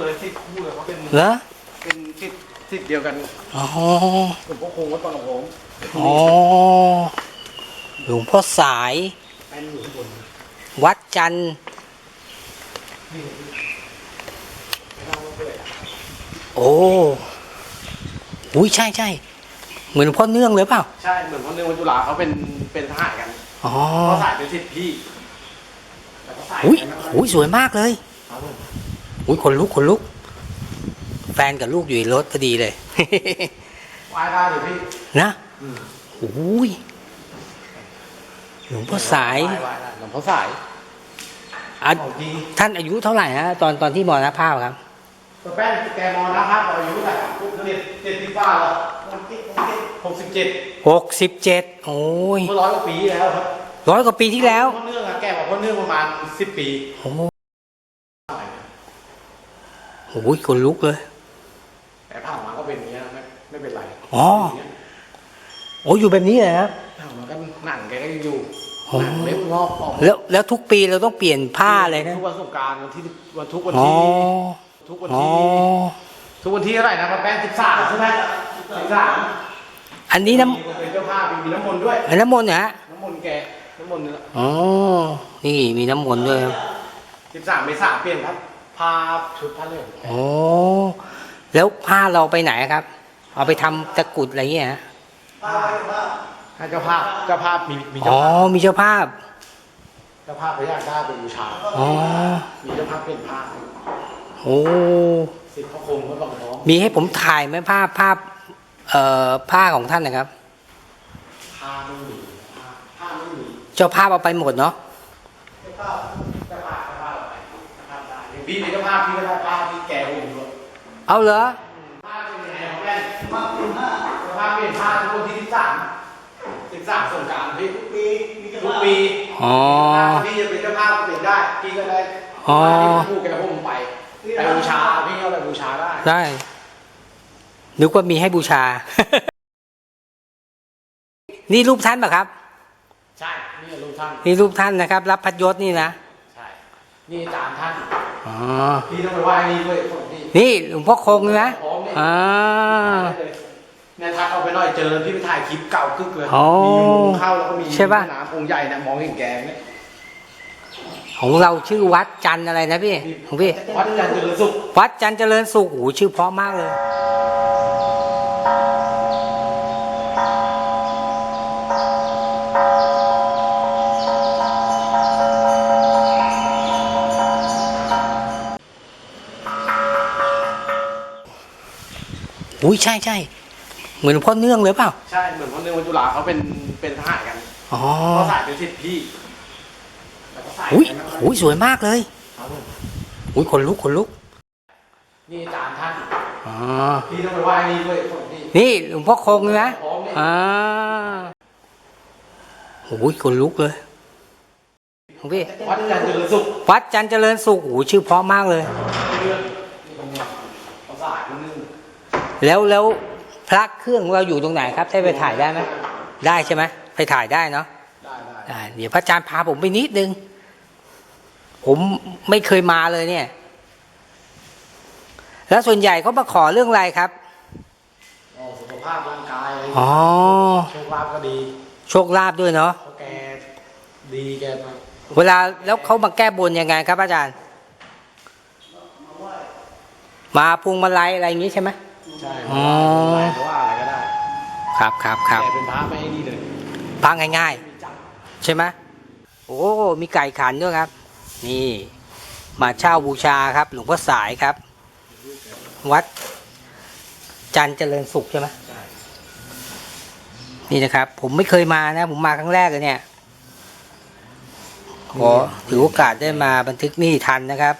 เหรอเป็นทิศทิศเดียวกันอ๋อหลวงพ่อคงวัดบางกระผมอ๋อหลวงพ่อสายแป้นอยู่ข้างบนวัดจันทร์โอ้อุ้ยใช่ใช่เหมือนหลวงพ่อเนื่องเลยเปล่าใช่เหมือนพ่อเนื่องวัดจุฬาเขาเป็นเป็นทหารกันอ๋อเขาสายเป็นทิศพี่แต่เขาสายอุ้ยกันนะอุ้ยสวยมากเลยครับผม อุ้ยขนลุกขนลุก แฟนกับลูกอยู่ในรถพอดีเลยไหว้ได้เลยพี่นะอืมอุ้ยหลวงพ่อสายไหว้ไหว้ได้หลวงพ่อสายอะของดีท่านอายุเท่าไหร่ฮะตอนตอนที่มรณภาพครับตัวแป้นแกมอนะครับอายุเท่าไหร่ปุ๊บเจ็ดเจ็ดสิบป้าเหรอหกสิบเจ็ดหกสิบเจ็ดโอ้ยเมื่อร้อยกว่าปีแล้วครับร้อยกว่าปีที่แล้ว พ่อเนื่องอะแกบอกพ่อเนื่องประมาณสิบปี โอ้ โหขนลุกเลย แต่ผ่านมาก็เป็นอย่างเงี้ยไม่ไม่เป็นไรอ๋อ โอ้อยู่แบบนี้เลยครับผ่านมาก็หนังแกก็ยังอยู่อ๋อหนังเล็บงอกออกแล้วแล้วทุกปีเราต้องเปลี่ยนผ้าเลยนะทุกวันสงกรารวันที่วันทุกวันอ๋อที่ทุกวันอ๋อที่ทุกวันที่เท่าไหร่นะพระแป้งสิบสามใช่ไหมสิบสามอันนี้น้มีเป็นเจ้าภาพมีน้ำมนต์ด้วยำอันน้ำมนต์เหรอฮะน้ำมนต์แกน้ำมนต์อ๋อนี่มีน้ำมนต์ด้วยครับสิบสามเมษาเปลี่ยนครับ ผ้าชุดผ้าเหลืองโอ้แล้วผ้าเราไปไหนครับ เอาไปทำตะกรุดอะไรเงี้ยฮะให้เจ้าภาพเจ้าภาพมีมีอ๋เจ้าอภาพมีเจ้าภาพเจ้าภาพพระยาได้เป็นบูชาอ๋อมีเจ้าภาพเปลี่ยนผ้าโอ้สิทธิ์พระคงพระบางท้องมีให้ผมถ่ายไหมภาพภาพเอ่อผ้าของท่านนะครับผ้าไม่มีผ้าผ้าไม่มีเจ้าภาพเอาไปหมดเนาะเจ้าภาพ พได้อย่างพี่เป็นเจ้าภาพพี่ก็ได้ผ้าที่แกผมด้วยเอาเหรอผ้าเป็นยังไงของแม่ผ้าเป็นผ้าผ้าเปลี่ยนผ้าทุกวันที่สิบสามสิบสามสงกรารพี่ทุกปีทุกปีอ๋อพี่จะเป็นเจ้าภาพก็เปลี่ยนได้พี่ก็ได้อ๋อผู้แกผมไปไปบูชาพี่ก็ไปบูชาได้ได้นึกว่ามีให้บูชา นี่รูปท่านปะครับ ใช่ นี่ลูกท่าน นี่รูปท่านนะครับ รับพัดยศนี่นะ ใช่ นี่อาจารย์ท่าน อ๋อ พี่ต้องไปไหว้นี่ด้วยของพี่นี่หลวงพ่อคงใช่ไหมพร้อมนี่อ่าเนี่ยทักเอาไปหน่อยเจอพี่ไปถ่ายคลิปเก่ากึกเลย อ๋อมียุงเข้าแล้วก็มีใช่ปะ น้ำองค์ใหญ่เนี่ยมองเห็นแกเนี่ยของเราชื่อวัดจันทร์อะไรนะพี่ของพี่ วัดจันทร์เจริญสุข วัดจันทร์เจริญสุขโอ้โหชื่อเพราะมากเลย อุ้ยใช่ใช่เหมือนหลวงพ่อเนื่องเลยเปล่า ใช่ เหมือนพ่อเนื่องวัดจุฬาเขาเป็นเป็นทหารกันอ๋อเขาสายเป็นทิศพี่แต่เขาสายอุ้ยกันนะอุ้ยสวยมากเลยครับผมอุ้ยขนลุกขนลุกนี่อาจารย์ท่านอ๋อพี่ต้องไปไหว้นี่ด้วยของพี่นี่หลวงพ่อคงใช่ไหมพร้อมนี่อ่าโอ้ยขนลุกเลยของพี่ วัดจันทร์เจริญสุขวัดจันทร์เจริญสุขโอ้โหชื่อเพราะมากเลย เรื่องนี่ตรงเนี้ยเขาสายมันนึง แล้วแล้วพระเครื่องเราอยู่ตรงไหนครับได้ไปถ่ายได้ไหมได้ใช่ไหมไปถ่ายได้เนาะได้ได้ได้เดี๋ยวพระอาจารย์พาผมไปนิดนึง ผมไม่เคยมาเลยเนี่ย แล้วส่วนใหญ่เขามาขอเรื่องอะไรครับอ๋อสุขภาพร่างกายอะไรอย่างอ๋เงี้ยอโชคลาภก็ดี โชคลาภด้วยเนาะเพราะแกดีแกมาเวลาแล้วเขามาแก้บนยังไงครับอาจารย์ มาพวงมาลัยอะไรอย่างนี้ใช่ไหม ใช่อ๋อเพราะว่าอะไรก็ได้ครับครับครับแกเป็นพระไม่ให้นี่เลยพังง่ายมีจับๆ ใช่ไหมโอ้ มีไก่ขันด้วยครับ นี่ มาเช่าบูชาครับ หลวงพ่อสายครับ วัด จันทร์เจริญสุขใช่ไหมใช่นี่นะครับ ผมไม่เคยมานะ ผมมาครั้งแรกเลยเนี่ยขอถือโอกาสได้มาบันทึกนี่ทันนะครับ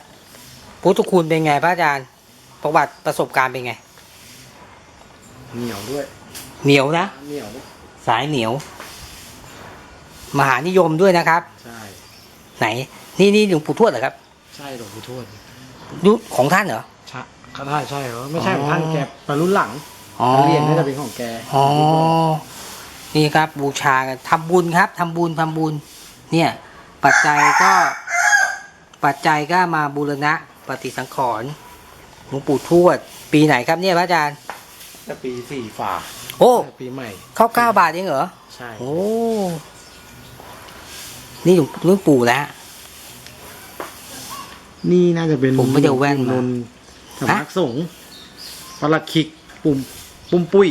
พุทธคุณเป็นไงพระอาจารย์ ประวัติประสบการณ์เป็นไง เหนียวด้วยเหนียวนะ เหนียวด้วยสายเหนียว มหานิยมด้วยนะครับ ใช่ไหน นี่นี่หลวงปู่ทวดเหรอครับใช่หลวงปู่ทวดยุของท่านเหรอ ใช่เขาได้ใช่เหรอไม่ใช่ของอ๋อท่านแกเป็นรุ่นหลังอ๋อ เหรียญนี่จะเป็นของแกอ๋อ นี่ครับ บูชากันทำบุญครับทำบุญทำบุญ เนี่ย ปัจจัยก็ ปัจจัยก็มาบูรณะ ปฏิสังขรณ์หลวงปู่ทวด ปีไหนครับเนี่ยพระอาจารย์ แต่ปีสี่ฝาโอ้ปีใหม่เข้าเก้าบาทเองเหรอใช่โอ้นี่หลวงหลวงปู่แล้วนี่น่าจะเป็นผมไม่ได้แว่นมานนสำนักสงฆ์ปลัดคิกปุ่มปุ่มปุ้ย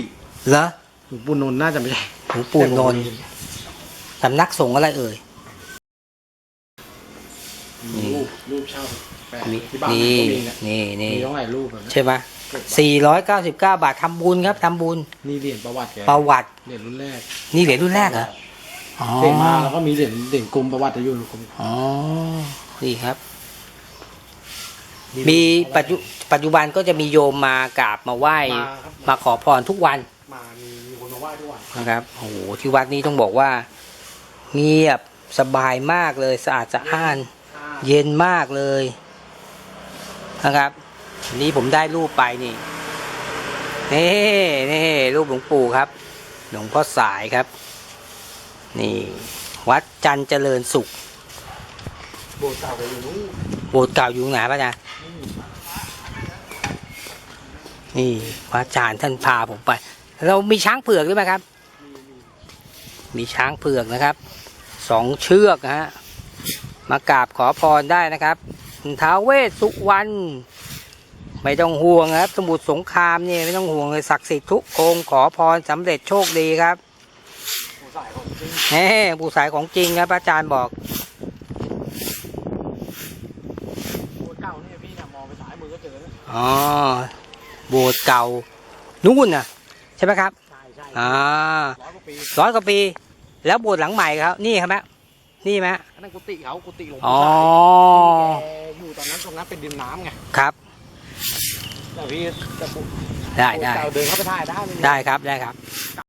เหรอหลวงปู่นนท์น่าจะไม่ใช่หลวงปู่นนท์สำนักสงฆ์อะไรเอ่ยนี่รูปรูปเช่าแปะมีที่บ้านนี่ก็มีนะนี่นี่มีต้องหลายรูปแบบนั้นใช่ไหม สี่ร้อยเก้าสิบเก้าบาททำบุญครับทำบุญนี่เหรียญประวัติแกประวัติเหรียญรุ่นแรกนี่เหรียญรุ่นแรกเหรออ๋อเหรียญมาแล้วก็มีเหรียญเหรียญกรมประวัติจะอยู่ในกรมอ๋อนี่ครับ มีปัจจุปัจจุบันก็จะมีโยมมากราบมาไหว้มาครับมาขอพรทุกวัน มามีมีคนมาไหว้ทุกวันนะครับโอ้โหที่วัดนี้ต้องบอกว่า เงียบสบายมากเลยสะอาดสะอ้าน เย็นมากเลยนะครับอั นนี้ผมได้รูปไปนี่นี่นี่รูปหลวงปู่ครับ หลวงพ่อสายครับ นี่ วัดจันทร์เจริญสุข โบสถ์เก่าไปอยู่นู้นโบสถ์เก่าอยู่ไหนปะจ๊ะนี่พระอาจารย์ท่านพาผมไป เรามีช้างเผือกด้วยไหมครับ มีช้างเผือกนะครับ สองเชือกนะฮะ มากราบขอพรได้นะครับท้าวเวสสุวรรณ ไม่ต้องห่วงนะครับ สมุทรสงครามเนี่ยไม่ต้องห่วงเลยศักดิ์สิทธิ์ทุกองค์ขอพรสำเร็จโชคดีครับโบสถ์สายของจริงแหมผู้สายของจริงครับอาจารย์บอกโบสถ์เก่าเนี่ยพี่เนี่ยมองไปซ้ายมือก็เจอแล้วอ๋อโบสถ์เก่านู่นน่ะ ใช่ไหมครับใช่ใช่อ่าร้อยกว่าปีร้อยกว่าปีแล้วโบสถ์หลังใหม่ครับ นี่ครับแม่นี่ไหมอันนั้นกุฏิเขากุฏิหลวงอ๋ปู่อสายที่แกอยู่ตอนนั้นตรงนั้นเป็นดินน้ำไงครับ แต่พี่จะบุกได้ได้ เดินเข้าไปถ่ายได้เลย ได้ครับได้ครับ